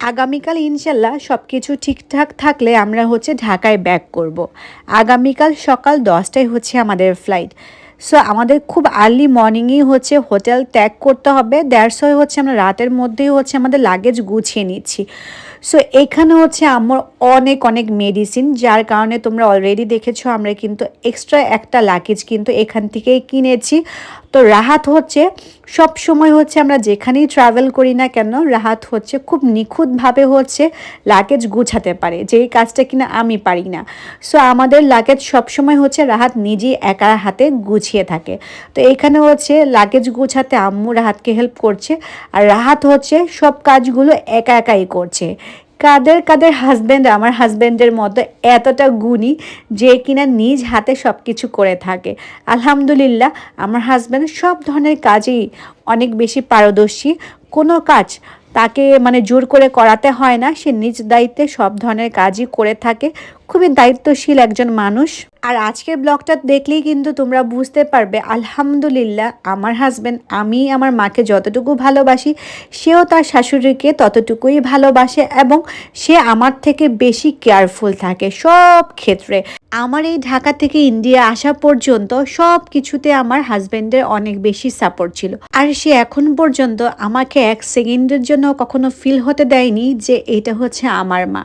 আগামীকাল ইনশাল্লাহ সব কিছু ঠিকঠাক থাকলে আমরা হচ্ছে ঢাকায় ব্যাক করব। আগামীকাল সকাল দশটায় হচ্ছে আমাদের ফ্লাইট সো আমাদের খুব আর্লি মর্নিংয়েই হচ্ছে হোটেল ত্যাগ করতে হবে। দেড়শোয় হচ্ছে আমরা রাতের মধ্যেই হচ্ছে আমাদের লাগেজ গুছিয়ে নিচ্ছি। সো এখানে হচ্ছে আমার অনেক অনেক মেডিসিন যার কারণে তোমরা অলরেডি দেখেছ, আমরা কিন্তু এক্সট্রা একটা লাগেজ কিন্তু এখান থেকেই কিনেছি। তো রাহাত হচ্ছে, সব সময় হচ্ছে আমরা যেখানেই ট্রাভেল করি না কেন, রাহাত হচ্ছে খুব নিখুঁতভাবে হচ্ছে লাগেজ গুছাতে পারে, যেই কাজটা কিনা আমি পারি না। সো আমাদের লাগেজ সবসময় হচ্ছে রাহাত নিজেই একা হাতে গুছিয়ে থাকে। তো এখানে হচ্ছে লাগেজ গুছাতে আম্মু রাহাতকে হেল্প করছে, আর রাহাত হচ্ছে সব কাজগুলো একা একাই করছে। কাদের কাদের হাজব্যান্ড আমার হাজব্যান্ডের মতো এতটা গুণী যে কিনা নিজ হাতে সব কিছু করে থাকে। আলহামদুলিল্লাহ, আমার হাজব্যান্ড সব ধরনের কাজেই অনেক বেশি পারদর্শী। কোনো কাজ তাকে মানে জোর করে করাতে হয় না, সে নিজ দায়িত্বে সব ধরনের কাজই করে থাকে। খুবই দায়িত্বশীল একজন মানুষ। আর আজকের ব্লগটা দেখলেই কিন্তু তোমরা বুঝতে পারবে, আলহামদুলিল্লাহ আমার হাজব্যান্ড আমি আমার মাকে যতটুকু ভালোবাসি, সেও তার শাশুড়িকে ততটুকুই ভালোবাসে এবং সে আমার থেকে বেশি কেয়ারফুল থাকে সব ক্ষেত্রে। আমার এই ঢাকা থেকে ইন্ডিয়া আসা পর্যন্ত সব কিছুতে আমার হাজব্যান্ডের অনেক বেশি সাপোর্ট ছিল। আর সে এখন পর্যন্ত আমাকে এক সেকেন্ডের জন্য কখনো ফিল হতে দেয়নি যে এটা হচ্ছে আমার মা।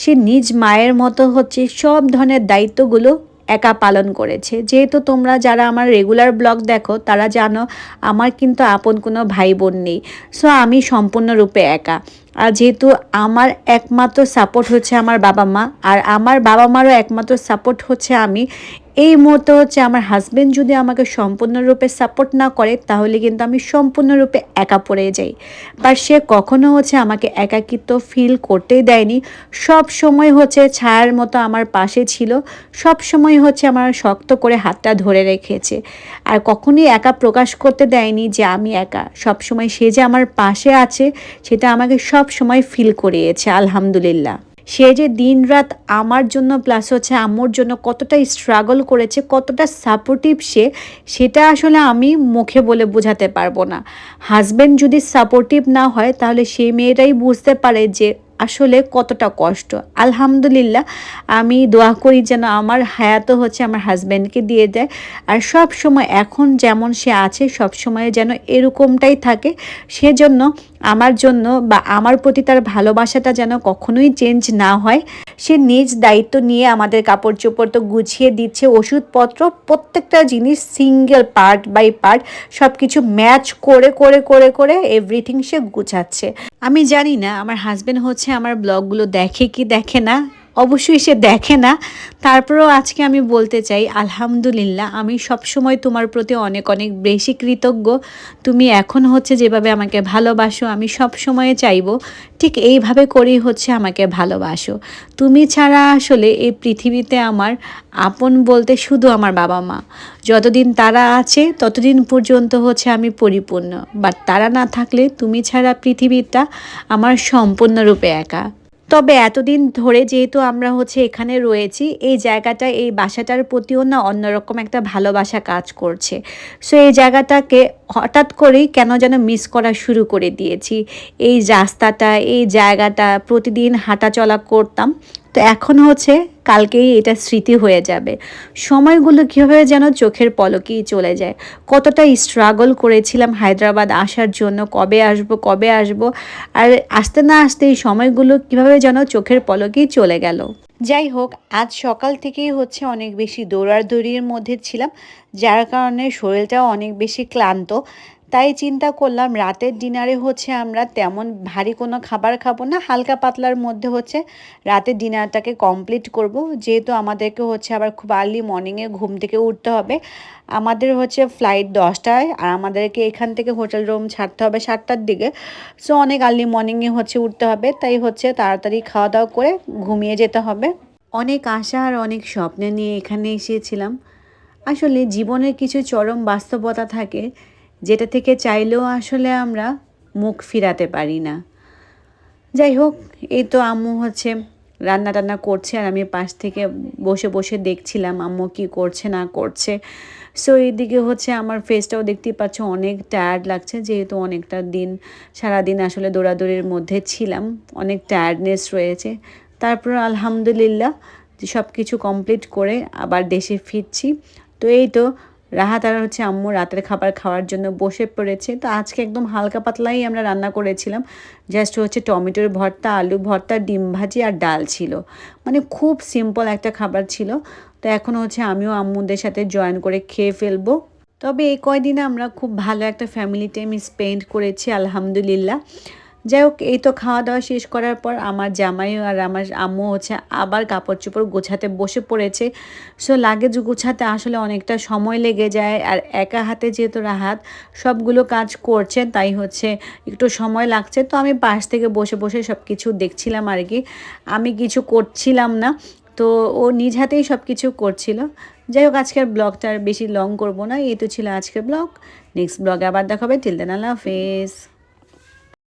সে নিজ মায়ের মতো হচ্ছে সব ধরনের দায়িত্বগুলো একা পালন করেছে। যেহেতু তোমরা যারা আমার রেগুলার ব্লগ দেখো, তারা জানো আমার কিন্তু আপন কোনো ভাই বোন নেই। সো আমি সম্পূর্ণরূপে একা। আর যেহেতু আমার একমাত্র সাপোর্ট হচ্ছে আমার বাবা মা, আর আমার বাবা মারও একমাত্র সাপোর্ট হচ্ছে আমি এই মুহূর্তে হচ্ছে আমার হাজব্যান্ড যদি আমাকে সম্পূর্ণরূপে সাপোর্ট না করে, তাহলে কিন্তু আমি সম্পূর্ণরূপে একা পড়ে যাই। বা সে কখনো হচ্ছে আমাকে একাকিত্ব ফিল করতেই দেয়নি। সব সময় হচ্ছে ছায়ার মতো আমার পাশে ছিল। সব সময় হচ্ছে আমার শক্ত করে হাতটা ধরে রেখেছে। আর কখনোই একা প্রকাশ করতে দেয়নি যে আমি একা। সব সময় সে যে আমার পাশে আছে, সেটা আমাকে সব সময় ফিল করিয়েছে, আলহামদুলিল্লাহ। সে যে দিন রাত আমার জন্য প্লাস হচ্ছে আমার জন্য কতটা স্ট্রাগল করেছে, কতটা সাপোর্টিভ সে, সেটা আসলে আমি মুখে বলে বোঝাতে পারব না। হাজব্যান্ড যদি সাপোর্টিভ না হয়, তাহলে সেই মেয়েটাই বুঝতে পারে যে আসলে কতটা কষ্ট। আলহামদুলিল্লাহ, আমি দোয়া করি যেন আমার হায়াত হচ্ছে আমার হাজব্যান্ডকে দিয়ে দেয়। আর সব সময় এখন যেমন সে আছে সব সময় যেন এরকমটাই থাকে। সেজন্য আমার জন্য বা আমার প্রতি তার ভালোবাসাটা যেন কখনোই চেঞ্জ না হয়। সে নিজ দায়িত্ব নিয়ে আমাদের কাপড় চোপড় তো গুছিয়ে দিচ্ছে, ওষুধপত্র, প্রত্যেকটা জিনিস সিঙ্গেল পার্ট বাই পার্ট সব কিছু ম্যাচ করে করে করে করে এভরিথিং সে গুছাচ্ছে। আমি জানি না, আমার হাজব্যান্ড হচ্ছে আমার ব্লগগুলো দেখে কি দেখে না? অবশ্যই সে দেখে না। তারপরেও আজকে আমি বলতে চাই, আলহামদুলিল্লাহ, আমি সবসময় তোমার প্রতি অনেক অনেক বেশি কৃতজ্ঞ। তুমি এখন হচ্ছে যেভাবে আমাকে ভালোবাসো, আমি সব সময় চাইব, ঠিক এইভাবে করেই হচ্ছে আমাকে ভালোবাসো। তুমি ছাড়া আসলে এই পৃথিবীতে আমার আপন বলতে শুধু আমার বাবা মা। যতদিন তারা আছে, ততদিন পর্যন্ত হচ্ছে আমি পরিপূর্ণ। বাট তারা না থাকলে তুমি ছাড়া পৃথিবীটা আমার সম্পূর্ণরূপে একা। তবে এতদিন ধরে যেহেতু আমরা হচ্ছে এখানে রয়েছি, এই জায়গাটা, এই বাসাটার প্রতিও না অন্যরকম একটা ভালোবাসা কাজ করছে। সো এই জায়গাটাকে হঠাৎ করেই কেন যেন মিস করা শুরু করে দিয়েছি। এই রাস্তাটা, এই জায়গাটা, প্রতিদিন হাঁটা চলা করতাম। তো এখন হচ্ছে কালকেই এটা স্মৃতি হয়ে যাবে। সময়গুলো কীভাবে যেন চোখের পলকেই চলে যায়। কতটা স্ট্রাগল করেছিলাম হায়দ্রাবাদ আসার জন্য, কবে আসব কবে আসব, আর আসতে না আসতে এই সময়গুলো কীভাবে যেন চোখের পলকেই চলে গেল। যাই হোক, আজ সকাল থেকেই হচ্ছে অনেক বেশি দৌড়াদৌড়ির মধ্যে ছিলাম, যার কারণে শরীরটাও অনেক বেশি ক্লান্ত। তাই চিন্তা করলাম রাতের ডিনারে হচ্ছে আমরা তেমন ভারী কোনো খাবার খাব না, হালকা পাতলার মধ্যে হচ্ছে রাতের ডিনারটাকে কমপ্লিট করব। যেহেতু আমাদেরকে হচ্ছে আবার খুব আর্লি মর্নিংয়ে ঘুম থেকে উঠতে হবে। আমাদের হচ্ছে ফ্লাইট দশটায় আর আমাদেরকে এখান থেকে হোটেল রুম ছাড়তে হবে সাতটার দিকে। সো অনেক আর্লি মর্নিংয়ে হচ্ছে উঠতে হবে, তাই হচ্ছে তাড়াতাড়ি খাওয়া দাওয়া করে ঘুমিয়ে যেতে হবে। অনেক আশা আর অনেক স্বপ্ন নিয়ে এখানে এসেছিলাম। আসলে জীবনের কিছু চরম বাস্তবতা থাকে যেটা থেকে চাইলেও আসলে আমরা মুখ ফিরাতে পারি না। যাই হোক, এই তো আম্মু হচ্ছে রান্না টান্না করছে আর আমি পাশ থেকে বসে বসে দেখছিলাম আম্মু কি করছে, না করছে। সো এইদিকে হচ্ছে আমার ফেসটাও দেখতেই পাচ্ছ অনেক টায়ার্ড লাগছে, যেহেতু অনেকটা দিন, সারাদিন আসলে দৌড়াদৌড়ির মধ্যে ছিলাম, অনেক টায়ার্ডনেস রয়েছে। তারপর আলহামদুলিল্লাহ সব কিছু কমপ্লিট করে আবার দেশে ফিরছি। তো এই তো রাহাত আর হচ্ছে আম্মু রাতের খাবার খাওয়ার জন্য বসে পড়েছে। তো আজকে একদম হালকা পাতলাই আমরা রান্না করেছিলাম। জাস্ট হচ্ছে টমেটোর ভর্তা, আলু ভর্তা, ডিম ভাজি আর ডাল ছিল। মানে খুব সিম্পল একটা খাবার ছিল। তো এখন হচ্ছে আমিও আম্মুদের সাথে জয়েন করে খেয়ে ফেলব। তবে এই কয়দিনে আমরা খুব ভালো একটা ফ্যামিলি টাইম স্পেন্ড করেছি, আলহামদুলিল্লাহ। যাই হোক এই তো খাওয়া দাওয়া শেষ করার পর আমার জামাই আর আমার আম্মু হচ্ছে আবার কাপড় চোপড় গোছাতে বসে পড়েছে। সো লাগেজ গোছাতে আসলে অনেকটা সময় লেগে যায় আর একা হাতে যেহেতু রাহাত সবগুলো কাজ করছে, তাই হচ্ছে একটু সময় লাগছে। তো আমি পাশ থেকে বসে বসে সব কিছু দেখছিলাম আর কি। আমি কিছু করছিলাম না, তো ও নিজ হাতেই সব কিছু করছিল। যাই হোক আজকের ব্লগটা আর বেশি লং করব না, এই তো ছিল আজকের ব্লগ। নেক্সট ব্লগে আবার দেখাবে টিল দেন আল্লাহ হাফেজ।